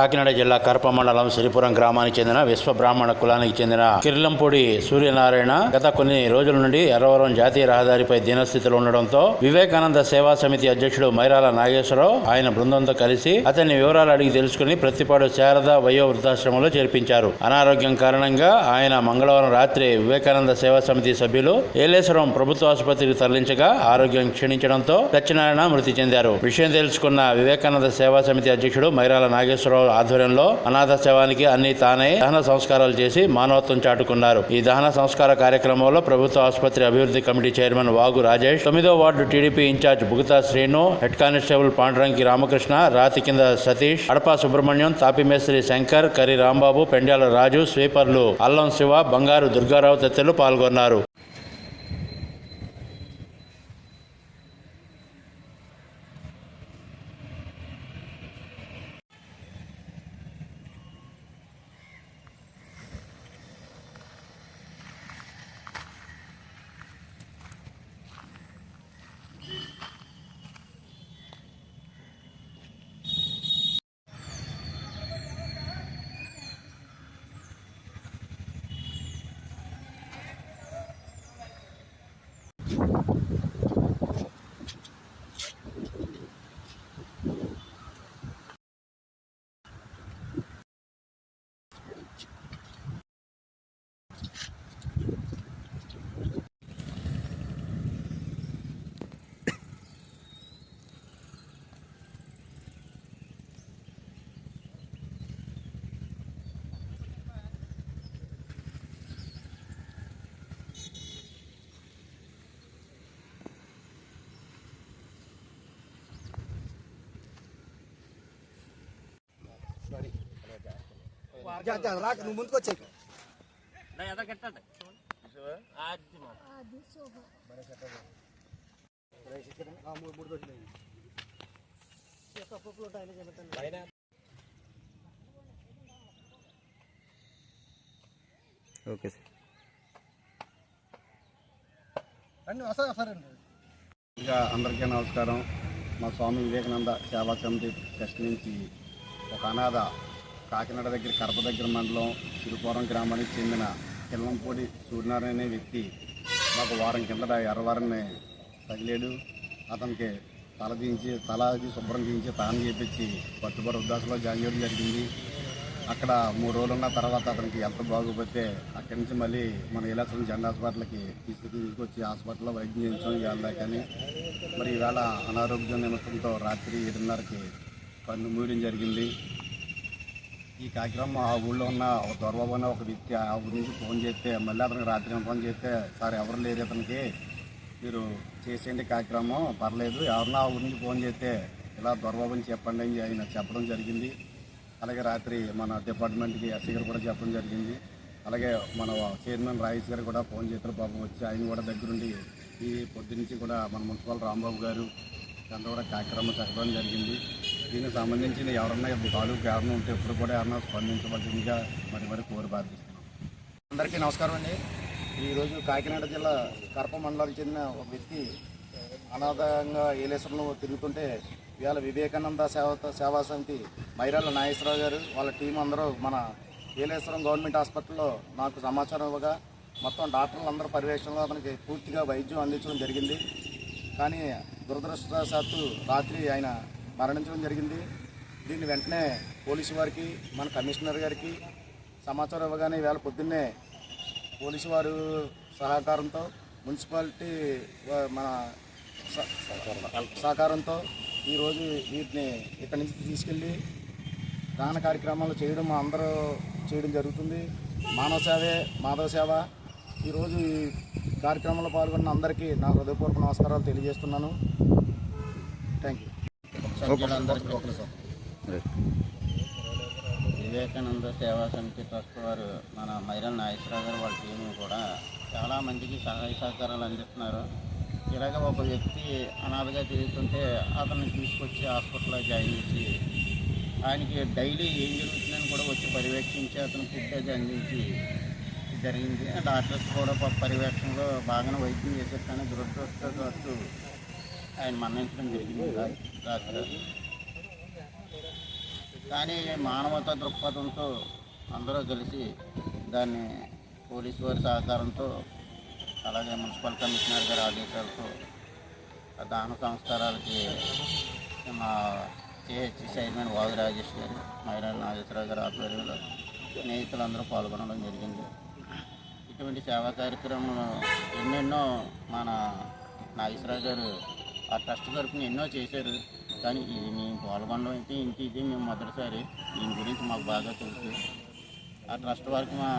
కాకినాడ జిల్లా కరప మండలం సిరిపురం గ్రామానికి చెందిన విశ్వ బ్రాహ్మణ కులానికి చెందిన కిర్లంపూడి సూర్యనారాయణ గత కొన్ని రోజుల నుండి ఎర్రవరం జాతీయ రహదారిపై దీనస్థితిలో ఉండడంతో వివేకానంద సేవా సమితి అధ్యక్షుడు మైరాల నాగేశ్వరరావు ఆయన బృందంతో కలిసి అతని వివరాలు అడిగి తెలుసుకుని ప్రతిపాడు శారద వయో వృద్ధాశ్రమంలో చేర్పించారు. అనారోగ్యం కారణంగా ఆయన మంగళవారం రాత్రి వివేకానంద సేవా సమితి సభ్యులు ఏలేశ్వరం ప్రభుత్వ ఆసుపత్రికి తరలించగా ఆరోగ్యం క్షీణించడంతో సత్యనారాయణ మృతి చెందారు. విషయం తెలుసుకున్న వివేకానంద సేవా సమితి అధ్యక్షుడు మైరాల నాగేశ్వరరావు ఆధ్వర్యంలో అనాథ శవానికి అన్ని తానే దహన సంస్కారాలు చేసి మానవత్వం చాటుకున్నారు. ఈ దహన సంస్కార కార్యక్రమంలో ప్రభుత్వ ఆసుపత్రి అభివృద్ధి కమిటీ చైర్మన్ వాగు రాజేష్ తొమ్మిదో ward T D P incharge Bugatha Srinu head constable Pandarangi Ramakrishna రాతి కింద సతీష్ అడపా సుబ్రహ్మణ్యం తాపిమేస్త్రి శంకర్ కరి రాంబాబు పెండ్యాల రాజు స్వీపర్లు అల్లం శివ బంగారు దుర్గారావు తదితరులు పాల్గొన్నారు. రాక నువ్వు ముందుకు వచ్చాయి. Okay sir. అన్ని వస్తాయి సరే అండి ఇంకా అందరికీ నమస్కారం. మా స్వామి వివేకానంద సేవా సమితి ట్రస్ట్ నుంచి ఒక అనాథ కాకినాడ దగ్గర కడప దగ్గర మండలం చిరుపురం గ్రామానికి చెందిన కిల్లంపూడి సూర్యనారాయణ అనే వ్యక్తి మాకు వారం కిందట ఎర్రవారిని తగిలేడు. అతనికి తల దించి తల శుభ్రం చేయించి తాను చేపించి పట్టుబడి ఉద్దాసలో జాయిన్ చేయడం జరిగింది. అక్కడ మూడు రోజులు ఉన్న తర్వాత అతనికి ఎంత బాగోపోతే అక్కడి నుంచి మళ్ళీ మన ఇలాసం జెండా హాస్పిటల్కి తీసుకు తీసుకొచ్చి హాస్పిటల్లో వైద్యం చేయించాం ఇవాళ కానీ మరి ఈవేళ అనారోగ్యం నిమిత్తంతో రాత్రి ఏడున్నరకి కన్ను మూయడం జరిగింది. ఈ కార్యక్రమం ఆ ఊళ్ళో ఉన్న ఒక దొరబాబు అనే ఒక వ్యక్తి ఆ ఊరి నుంచి ఫోన్ చేస్తే మళ్ళీ అతనికి రాత్రి ఫోన్ చేస్తే సార్ ఎవరు లేరు అతనికి మీరు చేసేయండి కార్యక్రమం పర్లేదు. ఎవరన్నా ఆ ఊరి నుంచి ఫోన్ చేస్తే ఇలా దొరబాబు అని చెప్పండి అని ఆయన చెప్పడం జరిగింది. అలాగే రాత్రి మన డిపార్ట్మెంట్కి ఎస్సీ గారు కూడా చెప్పడం జరిగింది. అలాగే మన చైర్మన్ రాయేష్ గారు కూడా ఫోన్ చేతులు పాపం వచ్చి ఆయన కూడా దగ్గరుండి ఈ పొద్దు నుంచి కూడా మన మున్సిపల్ రాంబాబు గారు అంతా కూడా కార్యక్రమం చెప్పడం జరిగింది. దీనికి సంబంధించిన ఎవరన్నా తాలూకు కారణం ఉంటే ఇప్పుడు కూడా ఎవరన్నా స్పందించవలసిందిగా మరి మరి కోరి బాధిస్తున్నాం అందరికీ నమస్కారం అండి. ఈరోజు కాకినాడ జిల్లా కరప మండలానికి చెందిన ఒక వ్యక్తి అనాథంగా ఏలేశ్వరంలో తిరుగుతుంటే ఇవాళ వివేకానంద సేవ సేవా సమితి మైరాల నాగేశ్వరరావు గారు వాళ్ళ టీం అందరూ మన ఏలేశ్వరం గవర్నమెంట్ హాస్పిటల్లో నాకు సమాచారం ఇవ్వగా మొత్తం డాక్టర్లు అందరూ పర్యవేక్షణలో అతనికి పూర్తిగా వైద్యం అందించడం జరిగింది. కానీ దురదృష్టవశాత్తు రాత్రి ఆయన మరణించడం జరిగింది. దీన్ని వెంటనే పోలీసు వారికి మన కమిషనర్ గారికి సమాచారం ఇవ్వగానే వేళ పొద్దున్నే పోలీసు వారు సహకారంతో మున్సిపాలిటీ మన సహకారంతో ఈరోజు వీటిని ఇక్కడి నుంచి తీసుకెళ్ళి దాన కార్యక్రమాలు చేయడం అందరూ చేయడం జరుగుతుంది. మానవ సేవే మాధవ సేవ. ఈరోజు ఈ కార్యక్రమంలో పాల్గొన్న అందరికీ నా హృదయపూర్వక నమస్కారాలు తెలియజేస్తున్నాను. థ్యాంక్ యూ ఒకరు సార్. వివేకానంద సేవా సమితి ట్రస్ట్ వారు మన మైరల్ నాగేశ్వరరావు గారు వాళ్ళ టీము కూడా చాలా మందికి సహాయ సహకారాలు అందిస్తున్నారు. ఇలాగ ఒక వ్యక్తి అనాథగా తిరుగుతుంటే అతన్ని తీసుకొచ్చి హాస్పిటల్లో జాయిన్ చేసి ఆయనకి డైలీ ఏం జరుగుతుందని కూడా వచ్చి పర్యవేక్షించి అతను ఫుడ్ అది అందించి జరిగింది. డాక్టర్స్ కూడా పర్యవేక్షణలో బాగానే వైద్యం చేశారు కానీ దురదృష్టవశాత్తు ఆయన మరణించడం జరిగింది కానీ మానవతా దృక్పథంతో అందరూ కలిసి దాన్ని పోలీసు వారి సహకారంతో అలాగే మున్సిపల్ కమిషనర్ గారి ఆదేశాలతో దాన సంస్కారాలకి మా కేహెచ్ చైర్మన్ వాగు రాజేష్ గారు మైరాల నాగేశ్వరరావు గారి ఆధ్వర్యంలో స్నేహితులందరూ పాల్గొనడం జరిగింది. ఇటువంటి సేవా కార్యక్రమాలు ఎన్నెన్నో మన నాగేశ్వరరావు గారు ఆ ట్రస్ట్ తరఫున ఎన్నో చేశారు. కానీ ఇది మేము పాల్గొనడం అయితే ఇంటి ఇది మేము మొదటిసారి. దీని గురించి మాకు బాగా తెలుసు. ఆ ట్రస్ట్ వారికి మా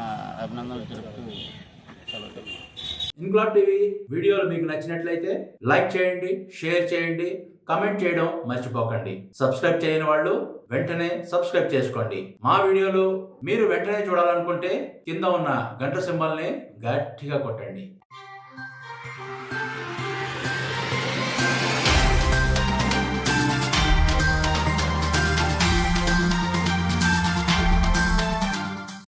అభినందనలు జరుపుతూ సెలవు ఇన్క్లాబ్ టీవీ వీడియోలు మీకు నచ్చినట్లయితే లైక్ చేయండి షేర్ చేయండి కమెంట్ చేయడం మర్చిపోకండి. సబ్స్క్రైబ్ చేయని వాళ్ళు వెంటనే సబ్స్క్రైబ్ చేసుకోండి. మా వీడియోలు మీరు వెంటనే చూడాలనుకుంటే కింద ఉన్న గంట సింబల్ని గట్టిగా కొట్టండి.